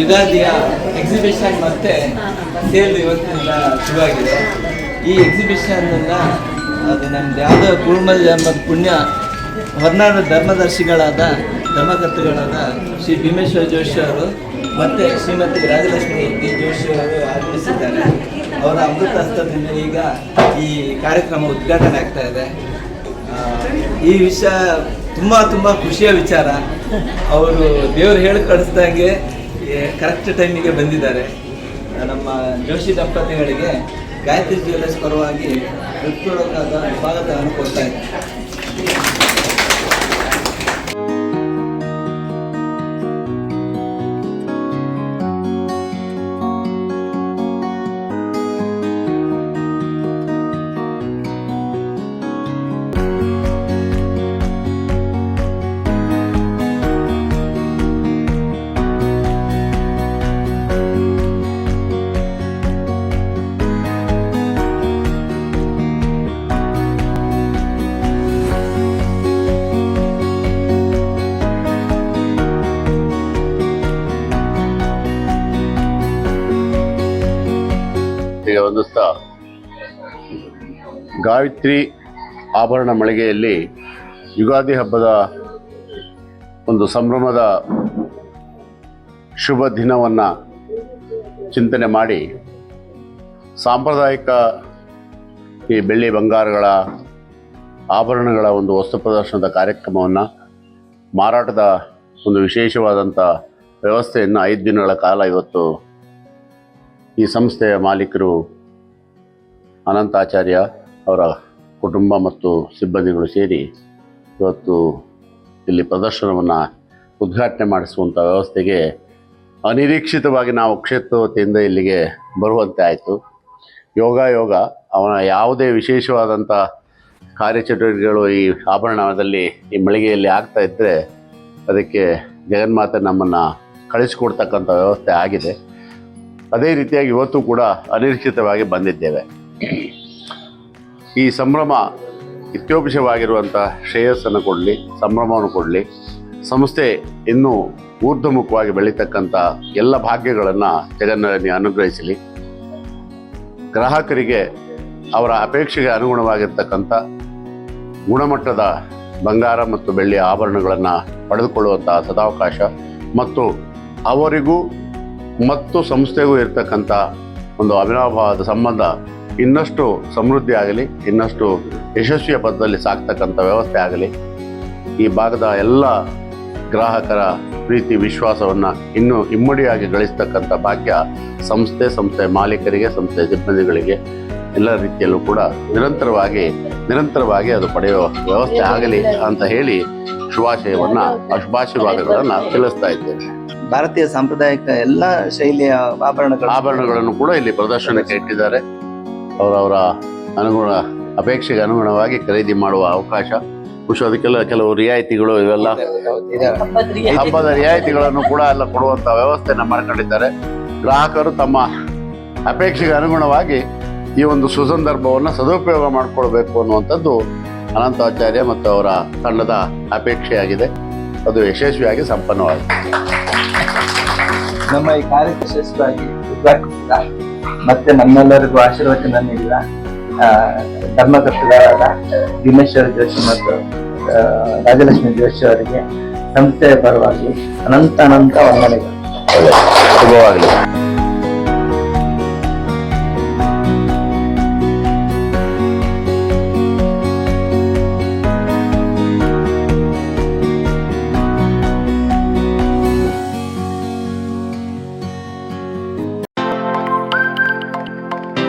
ಯುಗಾದಿಯ exhibition ಮತ್ತೆ sale ಇವತ್ತಿನಿಂದ ಶುರುವಾಗಿದೆ. ಈ ಎಕ್ಸಿಬಿಷನ್ ಅದು ನಮ್ದು ಯಾವುದೋ ಕುರುಮಲ್ ಎಂಬ ಪುಣ್ಯ, ಹೊರನಾಡು ಧರ್ಮದರ್ಶಿಗಳಾದ ಧರ್ಮಕರ್ತೃಗಳಾದ ಶ್ರೀ ಭೀಮೇಶ್ವರ ಜೋಶಿ ಅವರು ಮತ್ತೆ ಶ್ರೀಮತಿ ರಾಜಲಕ್ಷ್ಮಿ ಡಿ ಜೋಶಿ ಅವರು ಆಗಮಿಸಿದ್ದಾರೆ ಅವರ ಅಮೃತ ಹಸ್ತದಿಂದ ಈಗ ಈ ಕಾರ್ಯಕ್ರಮ ಉದ್ಘಾಟನೆ ಆಗ್ತಾ ಇದೆ. ಈ ವಿಷಯ ತುಂಬ ತುಂಬ ಖುಷಿಯ ವಿಚಾರ. ಅವರು ದೇವರು ಹೇಳಿ ಕಳಿಸ್ದಂಗೆ ಕರೆಕ್ಟ್ ಟೈಮಿಗೆ ಬಂದಿದ್ದಾರೆ. ನಮ್ಮ ಜೋಶಿ ದಂಪತಿಗಳಿಗೆ ಗಾಯತ್ರಿ ಜ್ಯುವೆಲ್ಲರ್ಸ್ ಪರವಾಗಿ ಹೃತ್ಪೂರ್ವಕವಾದ ಸ್ವಾಗತವನ್ನು ಕೊಡ್ತಾ ವಂದಿಸ್ತಾ ಗಾಯತ್ರಿ ಆಭರಣ ಮಳಿಗೆಯಲ್ಲಿ ಯುಗಾದಿ ಹಬ್ಬದ ಒಂದು ಸಂಭ್ರಮದ ಶುಭ ದಿನವನ್ನು ಚಿಂತನೆ ಮಾಡಿ ಸಾಂಪ್ರದಾಯಿಕ ಈ ಬೆಳ್ಳಿ ಬಂಗಾರಗಳ ಆಭರಣಗಳ ಒಂದು ವಸ್ತು ಪ್ರದರ್ಶನದ ಕಾರ್ಯಕ್ರಮವನ್ನು ಮಾರಾಟದ ಒಂದು ವಿಶೇಷವಾದಂಥ ವ್ಯವಸ್ಥೆಯನ್ನು ಐದು ದಿನಗಳ ಕಾಲ ಇವತ್ತು ಈ ಸಂಸ್ಥೆಯ ಮಾಲೀಕರು ಅನಂತಾಚಾರ್ಯ ಅವರ ಕುಟುಂಬ ಮತ್ತು ಸಿಬ್ಬಂದಿಗಳು ಸೇರಿ ಇವತ್ತು ಇಲ್ಲಿ ಪ್ರದರ್ಶನವನ್ನು ಉದ್ಘಾಟನೆ ಮಾಡಿಸುವಂಥ ವ್ಯವಸ್ಥೆಗೆ ಅನಿರೀಕ್ಷಿತವಾಗಿ ನಾವು ಕ್ಷೇತ್ರ ವತಿಯಿಂದ ಇಲ್ಲಿಗೆ ಬರುವಂತೆ ಆಯಿತು. ಯೋಗ ಯೋಗ, ಅವನ ಯಾವುದೇ ವಿಶೇಷವಾದಂಥ ಕಾರ್ಯಚಟುವಟಿಕೆಗಳು ಈ ಆಭರಣದಲ್ಲಿ ಈ ಮಳಿಗೆಯಲ್ಲಿ ಆಗ್ತಾ ಇದ್ದರೆ ಅದಕ್ಕೆ ಜಗನ್ಮಾತೆ ನಮ್ಮನ್ನು ಕಳಿಸಿಕೊಡ್ತಕ್ಕಂಥ ವ್ಯವಸ್ಥೆ ಆಗಿದೆ. ಅದೇ ರೀತಿಯಾಗಿ ಇವತ್ತು ಕೂಡ ಅನಿರೀಕ್ಷಿತವಾಗಿ ಬಂದಿದ್ದೇವೆ. ಈ ಸಂಭ್ರಮ ಇತ್ಯೋಪಿಷವಾಗಿರುವಂಥ ಶ್ರೇಯಸ್ಸನ್ನು ಕೊಡಲಿ, ಸಂಭ್ರಮವನ್ನು ಕೊಡಲಿ. ಸಂಸ್ಥೆ ಇನ್ನೂ ಊರ್ಧ್ವಮುಖವಾಗಿ ಬೆಳೀತಕ್ಕಂಥ ಎಲ್ಲ ಭಾಗ್ಯಗಳನ್ನು ಜಗನ್ನಲ್ಲಿ ಅನುಗ್ರಹಿಸಲಿ. ಗ್ರಾಹಕರಿಗೆ ಅವರ ಅಪೇಕ್ಷೆಗೆ ಅನುಗುಣವಾಗಿರ್ತಕ್ಕಂಥ ಗುಣಮಟ್ಟದ ಬಂಗಾರ ಮತ್ತು ಬೆಳ್ಳಿಯ ಆಭರಣಗಳನ್ನು ಪಡೆದುಕೊಳ್ಳುವಂತಹ ಸದಾವಕಾಶ ಮತ್ತು ಅವರಿಗೂ ಮತ್ತು ಸಂಸ್ಥೆಗೂ ಇರತಕ್ಕಂಥ ಒಂದು ಅವಿನಾಭಾವದ ಸಂಬಂಧ ಇನ್ನಷ್ಟು ಸಮೃದ್ಧಿ ಆಗಲಿ ಇನ್ನಷ್ಟು ಯಶಸ್ವಿಯ ಪಥದಲ್ಲಿ ಸಾಕ್ತಕ್ಕಂಥ ವ್ಯವಸ್ಥೆ ಆಗಲಿ ಈ ಭಾಗದ ಎಲ್ಲ ಗ್ರಾಹಕರ ಪ್ರೀತಿ ವಿಶ್ವಾಸವನ್ನು ಇನ್ನೂ ಇಮ್ಮಡಿಯಾಗಿ ಗಳಿಸ್ತಕ್ಕಂಥ ಭಾಗ್ಯ ಸಂಸ್ಥೆ ಸಂಸ್ಥೆ ಮಾಲೀಕರಿಗೆ ಸಂಸ್ಥೆ ಸಿಬ್ಬಂದಿಗಳಿಗೆ ಎಲ್ಲ ರೀತಿಯಲ್ಲೂ ಕೂಡ ನಿರಂತರವಾಗಿ ನಿರಂತರವಾಗಿ ಅದು ಪಡೆಯುವ ವ್ಯವಸ್ಥೆ ಆಗಲಿ ಅಂತ ಹೇಳಿ ಶುಭಾಶಯವನ್ನು ಶುಭಾಶೀರ್ವಾದಗಳನ್ನು ತಿಳಿಸ್ತಾ ಇದ್ದೇನೆ. ಭಾರತೀಯ ಸಾಂಪ್ರದಾಯಿಕ ಎಲ್ಲ ಶೈಲಿಯ ಆಭರಣಗಳು ಆಭರಣಗಳನ್ನು ಕೂಡ ಇಲ್ಲಿ ಪ್ರದರ್ಶನಕ್ಕೆ ಇಟ್ಟಿದ್ದಾರೆ. ಅವರವರ ಅನುಗುಣ, ಅಪೇಕ್ಷೆಗೆ ಅನುಗುಣವಾಗಿ ಖರೀದಿ ಮಾಡುವ ಅವಕಾಶ. ಖುಷಿ ಅದಕ್ಕೆಲ್ಲ ಕೆಲವು ರಿಯಾಯಿತಿಗಳು ಇವೆಲ್ಲ. ಹಬ್ಬದ ರಿಯಾಯಿತಿಗಳನ್ನು ಕೂಡ ಎಲ್ಲ ಕೊಡುವಂಥ ವ್ಯವಸ್ಥೆನ ಮಾಡ್ಕೊಂಡಿದ್ದಾರೆ. ಗ್ರಾಹಕರು ತಮ್ಮ ಅಪೇಕ್ಷೆಗೆ ಅನುಗುಣವಾಗಿ ಈ ಒಂದು ಸುಸಂದರ್ಭವನ್ನು ಸದುಪಯೋಗ ಮಾಡಿಕೊಳ್ಬೇಕು ಅನ್ನುವಂಥದ್ದು ಅನಂತಾಚಾರ್ಯ ಮತ್ತು ಅವರ ತಂಡದ ಅಪೇಕ್ಷೆಯಾಗಿದೆ. ಅದು ಯಶಸ್ವಿಯಾಗಿ ಸಂಪನ್ನವಾಗಿದೆ. ನಮ್ಮ ಈ ಕಾರ್ಯ ಯಶಸ್ವಿಯಾಗಿ ಮತ್ತೆ ನಮ್ಮೆಲ್ಲರಿಗೂ ಆಶೀರ್ವಚನ ನೀಡಿದ ಧರ್ಮಕರ್ತರಾದ ಭೀಮೇಶ್ವರ ಜೋಶಿ ಮತ್ತು ರಾಜಲಕ್ಷ್ಮಿ ಜೋಶಿ ಅವರಿಗೆ ಸಂಸ್ಥೆಯ ಪರವಾಗಿ ಅನಂತ ಅನಂತ ವಂದನೆಗಳು. ಶುಭವಾಗಲಿ.